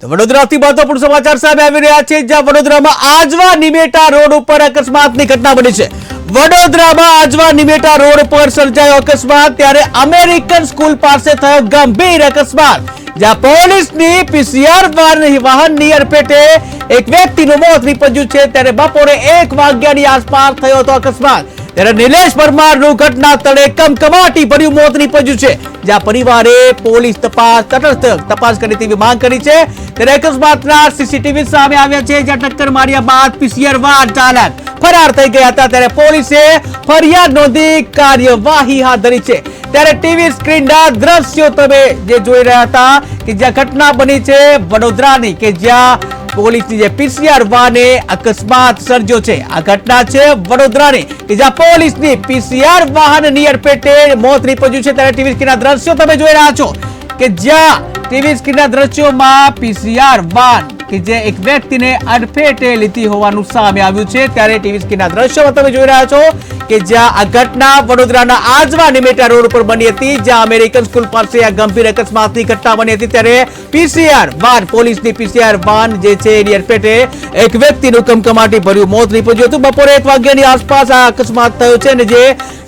તો વડોદરાથી મહત્વપૂર્ણ સમાચાર સામે આવી રહ્યા છે, જ્યાં વડોદરામાં આજવા નિમેટા રોડ ઉપર અકસ્માતની ઘટના બની છે. વડોદરામાં આજવા નિમેટા રોડ પર સર્જાયો અકસ્માત, ત્યારે અમેરિકન સ્કૂલ પાસે થયો ગંભીર અકસ્માત, જ્યાં પોલીસની પીસીઆર વાહનની અડફેટે એક વ્યક્તિનું મોત નીપજ્યું છે. ત્યારે બપોરે એક વાગ્યાની આસપાસ થયો હતો અકસ્માત. ત્યારે નિલેશ પરમારનું ઘટના સ્થળે કમકમાટી ભર્યું મોત નીપજ્યું છે. જ્યાં પરિવારે પોલીસ તપાસ, તટસ્થ તપાસ કરી તેવી માંગ કરી છે. ત્યારે અકસ્માતના સીસીટીવી સામે આવ્યા છે, જ્યાં ટક્કર માર્યા બાદ પીસીઆર વાહન ચાલક ફરાર થઈ ગયા હતા. ત્યારે પોલીસે ફરિયાદ નોંધી કાર્યવાહી હાથ ધરી છે. ત્યારે ટીવી સ્ક્રીનના દ્રશ્યો તમે જે જોઈ રહ્યા હતા કે જ્યાં ઘટના બની છે વડોદરાની, કે જ્યાં પોલીસની જે પીસીઆર વાને અકસ્માત સર્જ્યો છે. આ ઘટના છે વડોદરાની. કે જ્યાં પોલીસની પીસીઆર વાહનની અડફેટે મોત નીપજ્યું છે. ત્યારે ટીવી સ્ક્રીનના દ્રશ્યો તમે જોઈ રહ્યા છો કે જ્યાં ટીવી સ્ક્રીનના દ્રશ્યોમાં પીસીઆર વાન કે જે એક વ્યક્તિને અડફેટે લીધી હોવાનું સામે આવ્યું છે. ત્યારે ટીવી સ્ક્રીનના દ્રશ્યોમાં તમે જોઈ રહ્યા છો કે જ્યાં આ ઘટના વડોદરાના આજવા નિમેટા રોડ ઉપર બની હતી, જ્યાં અમેરિકન સ્કૂલ પાસે આ ગંભીર અકસ્માતની ઘટના બની હતી, ત્યારે પીસીઆર વાન, પોલીસની પીસીઆર વાન જે છે એની અડફેટે એક વ્યક્તિનું કમકમાટી ભર્યું મોત નીપજ્યું હતું. બપોરે એક વાગ્યાની આસપાસ આ અકસ્માત થયો છે અને જે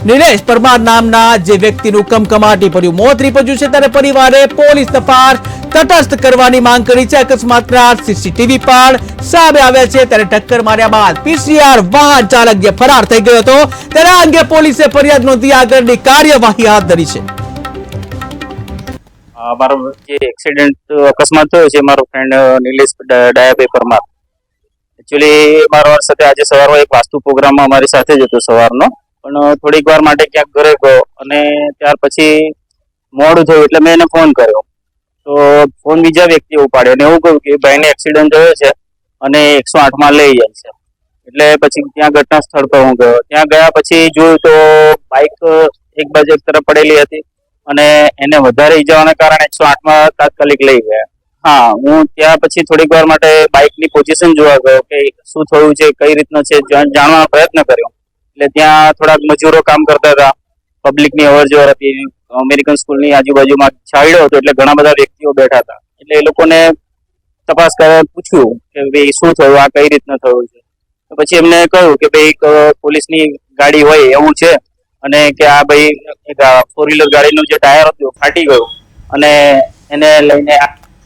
નિલેશ પરમાર નામના જે વ્યક્તિનું કમકમાટી ભર્યું મોત નીપજ્યું છે, ત્યારે પરિવારે પોલીસ તપાસ તટસ્થ કરવાની માંગ કરી છે. અકસ્માતના સીસીટીવી પણ સામે આવ્યા છે. ત્યારે ટક્કર માર્યા બાદ પીસીઆર વાહન ચાલક જે ફરાર થઈ ગયો હતો. તેના અંગે પોલીસે ફરિયાદ નોંધી આગળની કાર્યવાહી હાથ ધરી છે. મારો જે એક્સિડન્ટ અકસ્માત થયો છે, મારો ફ્રેન્ડ નિલેશ ડાયાભાઈ પરમાર એકચ્યુઅલી મારો સાથે આજે સવારમાં એક વાસ્તુ પ્રોગ્રામમાં અમારી સાથે જ હતો સવારનો. પણ થોડીક વાર માટે ક્યાંક ઘરે ગયો અને ત્યાર પછી મોડું થયું એટલે મેં એને ફોન કર્યો. તો ફોન બીજા વ્યક્તિએ ઉપાડ્યો અને એવું કહ્યું કે ભાઈને એક્સિડન્ટ થયો છે અને એકસો આઠમાં લઈ જાય છે. એટલે પછી ત્યાં ઘટના સ્થળ પર હું ગયો. ત્યાં ગયા પછી જોયું તો બાઇક એક બાજુ એક તરફ પડેલી હતી અને એને વધારે ઈજાઓને કારણે એકસો આઠમાં તાત્કાલિક લઈ ગયા. હા, હું ત્યાં પછી થોડીક વાર માટે બાઇકની પોઝિશન જોવા ગયો કે શું થયું છે, કઈ રીતનું છે જાણ- જાણવાનો પ્રયત્ન કર્યો. એટલે ત્યાં થોડાક મજૂરો કામ કરતા હતા. પબ્લિકની અવર જવર હતી. અમેરિકન સ્કૂલની આજુબાજુમાં છાયડો હતો એટલે ઘણા બધા વ્યક્તિઓ બેઠા હતા. એટલે એ લોકોને તપાસ કરવા પૂછ્યું કે ભાઈ શું થયું? આ કઈ રીતના થયું છે? પછી એમને કહ્યું કે ભાઈ એક પોલીસની ગાડી હોય એવું છે અને કે આ ભાઈ ફોર વ્હીલર ગાડીનું જે ટાયર હતું ફાટી ગયું અને એને લઈને